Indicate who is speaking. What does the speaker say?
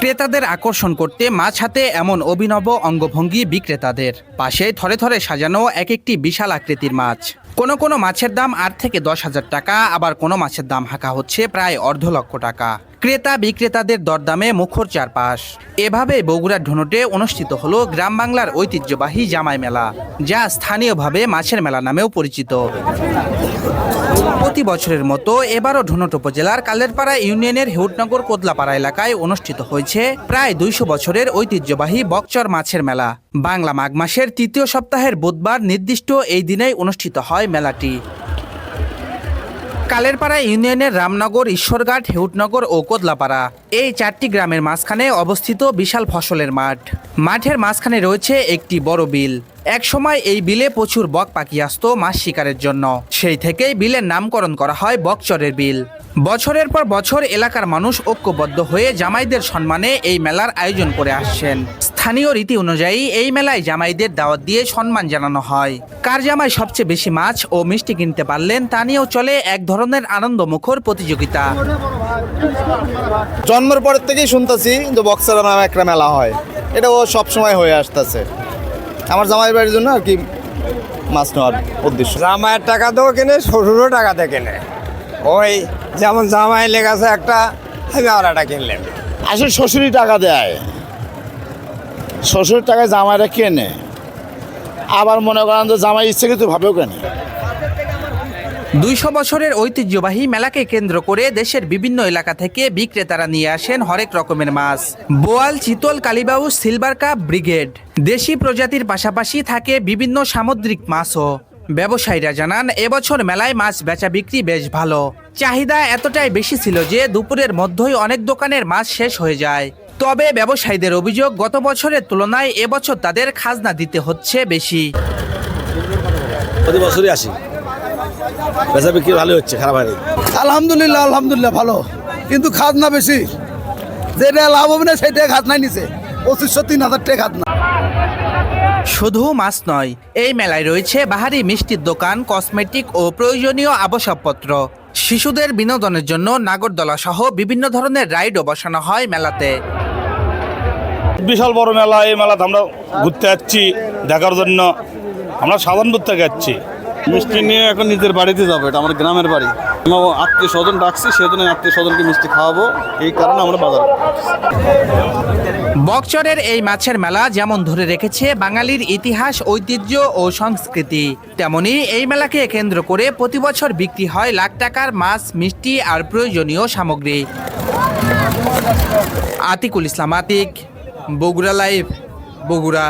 Speaker 1: ক্রেতাদের আকর্ষণ করতে মাছ হাতে এমন অভিনব অঙ্গভঙ্গি বিক্রেতাদের। পাশে থরে থরে সাজানো এক একটি বিশাল আকৃতির মাছ। কোনো কোনো মাছের দাম আট থেকে দশ হাজার টাকা, আবার কোনো মাছের দাম হাঁকা হচ্ছে প্রায় অর্ধ লক্ষ টাকা। ক্রেতা বিক্রেতাদের দরদামে মুখর চারপাশ। এভাবে বগুড়ার ধনুটে অনুষ্ঠিত হলো গ্রাম বাংলার ঐতিহ্যবাহী জামাই মেলা, যা স্থানীয়ভাবে মাছের মেলা নামেও পরিচিত। প্রতি বছরের মতো এবারও ধুনট উপজেলার কালেরপাড়া ইউনিয়নের হেউটনগর কোদলাপাড়া এলাকায় অনুষ্ঠিত হয়েছে প্রায় দুইশো বছরের ঐতিহ্যবাহী বকচর মাছের মেলা। বাংলা মাঘ মাসের তৃতীয় সপ্তাহের বুধবার নির্দিষ্ট এই দিনেই অনুষ্ঠিত হয় মেলাটি। কালেরপাড়া ইউনিয়নের রামনগর, ঈশ্বরঘাট, হেউটনগর ও কোদলাপাড়া। এই চারটি গ্রামের মাঝখানে অবস্থিত বিশাল ফসলের মাঠ। মাঠের মাঝখানে রয়েছে একটি বড় বিল। এক সময় এই বিলে প্রচুর বক পাখি আসত মাছ শিকারের জন্য। সেই থেকেই বিলের নামকরণ করা হয় বকচরের বিল। বছরের পর বছর এলাকার মানুষ ঐক্যবদ্ধ হয়ে জামাইদের সম্মানে এই মেলার আয়োজন করে আসছেন। স্থানীয় রীতি অনুযায়ী এই মেলায় জামাইদের দাওয়াত দিয়ে সম্মান জানানো হয়। কার জামাই সবচেয়ে বেশি মাছ ও মিষ্টি কিনতে পারলেন তা নিয়েও চলে এক ধরনের আনন্দমুখর প্রতিযোগিতা।
Speaker 2: জন্মের পরের থেকেই শুনতেছি যে বক্সার নামে একটা মেলা হয়। এটা ও সব সময় হয়ে আসতেছে। আমার জামাই বাড়ির জন্য আর কি মাছ নেওয়ার উদ্দেশ্য।
Speaker 3: জামাইয়ের টাকা দিয়েও কেনে শ্বশুরও টাকা দিয়ে কেনে। ওই যেমন জামাই লেগেছে একটা আমি আর একটা কিনলাম।
Speaker 4: আসলে শ্বশুরই টাকা দেয়। শ্বশুর টাকায় জামাইরা কেনে। আবার মনে করেন যে জামাই ইচ্ছে কিন্তু ভাবেও কেনে।
Speaker 1: দুইশো বছরের ঐতিহ্যবাহী মেলাকে কেন্দ্র করে দেশের বিভিন্ন এলাকা থেকে বিক্রেতারা নিয়ে আসেন হরেক রকমের মাছ। বোয়াল চিতল কালিবাউ সিলভার কাপ ব্রিগেড। দেশি প্রজাতির পাশাপাশি থাকে বিভিন্ন সামুদ্রিক মাছও। ব্যবসায়ীরা জানান এবছর মেলায় মাছ বেচা বিক্রি বেশ ভালো। চাহিদা এতটাই বেশি ছিল যে দুপুরের মধ্যেই অনেক দোকানের মাছ শেষ হয়ে যায়। তবে ব্যবসায়ীদের অভিযোগ গত বছরের তুলনায় এবছর তাদের খাজনা দিতে হচ্ছে বেশি।
Speaker 5: প্রতি বছরই আসি। বেচা বিক্রি ভালো হচ্ছে খারাপ হয়নি।
Speaker 6: আলহামদুলিল্লাহ আলহামদুলিল্লাহ ভালো। কিন্তু খাজনা বেশি। যেটা লাভ হবে না সেটাই খাজনা নিছে। পঁচিশশো তিন হাজার টাকা খাজনা।
Speaker 1: শুধু মাছ নয়, এই মেলায় রয়েছে বাহারি মিষ্টির দোকান, কসমেটিক ও প্রয়োজনীয় আবশ্যকপত্র। শিশুদের বিনোদনের জন্য নাগরদলা সহ বিভিন্ন ধরনের রাইডও বসানো হয় মেলাতে।
Speaker 7: বিশাল বড় মেলা, এই মেলাতে আমরা ঘুরতে যাচ্ছি, দেখার জন্য। আমরা সাধারণ ঘুরতে যাচ্ছি।
Speaker 2: মিষ্টি নিয়ে এখন নিজের বাড়িতে যাব, এটা আমার গ্রামের বাড়ি। আত্মীয় স্বজন ডাকছি, সেজন্য আত্মীয় স্বজনকে মিষ্টি খাওয়াবো, এই কারণে আমরা বাজার
Speaker 1: বকচরের এই মাছের মেলা যেমন ধরে রেখেছে বাঙালির ইতিহাস, ঐতিহ্য ও সংস্কৃতি, তেমনি এই মেলাকে কেন্দ্র করে প্রতি বছর বিক্রি হয় লাখ টাকার মাছ, মিষ্টি আর প্রয়োজনীয় সামগ্রী। আতিকুল ইসলাম আতিক, বগুড়া লাইভ, বগুড়া।